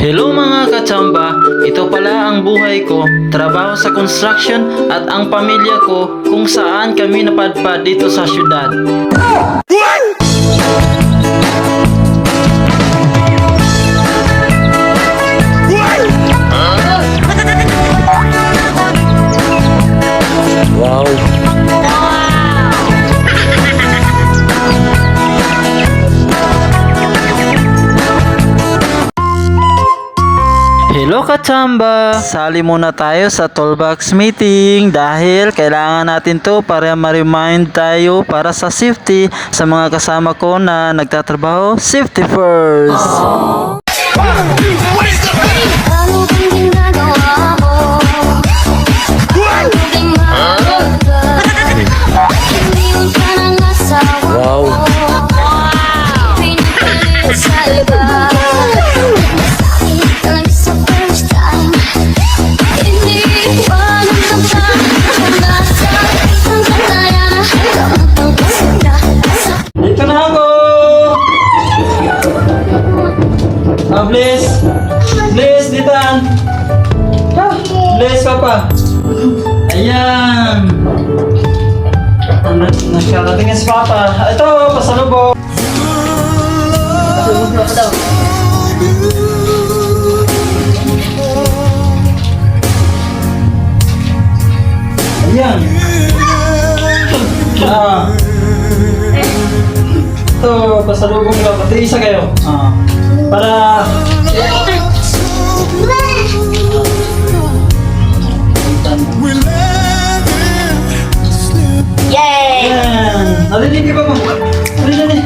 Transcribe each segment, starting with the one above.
Hello mga kachamba, ito pala ang buhay ko, trabaho sa construction at ang pamilya ko kung saan kami napadpad dito sa syudad. Hello kachamba! Sali muna tayo sa toolbox meeting dahil kailangan natin to para ma-remind tayo para sa safety sa mga kasama ko na nagtatrabaho safety first. Ano Bliss! Bliss, ditan! Ah, Bliss ka pa! Ayan! Nagkarating na si Papa. Ito, pasalubong! Pasalubong na daw. Ayan! Ah! Ito, pasalubong ka. Pati isa kayo. Ah. Para... Ayan! Narinig ka ba mo? Narinig!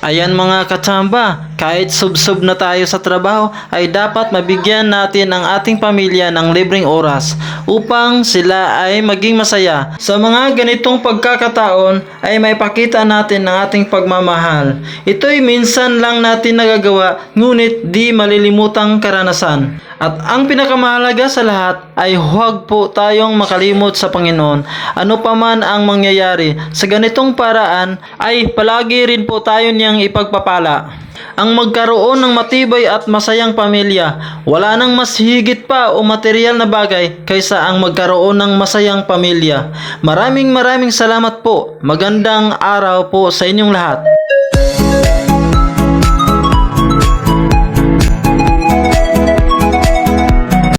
Ayan mga katsamba, kahit sub-sub na tayo sa trabaho ay dapat mabigyan natin ang ating pamilya ng libreng oras upang sila ay maging masaya. Sa mga ganitong pagkakataon ay may pakita natin ang ating pagmamahal. Ito'y minsan lang natin nagagawa ngunit di malilimutang karanasan. At ang pinakamahalaga sa lahat ay huwag po tayong makalimot sa Panginoon. Ano pa man ang mangyayari sa ganitong paraan ay palagi rin po tayo niyang ipagpapala. Ang magkaroon ng matibay at masayang pamilya, wala nang mas higit pa o material na bagay kaysa ang magkaroon ng masayang pamilya. Maraming maraming salamat po. Magandang araw po sa inyong lahat.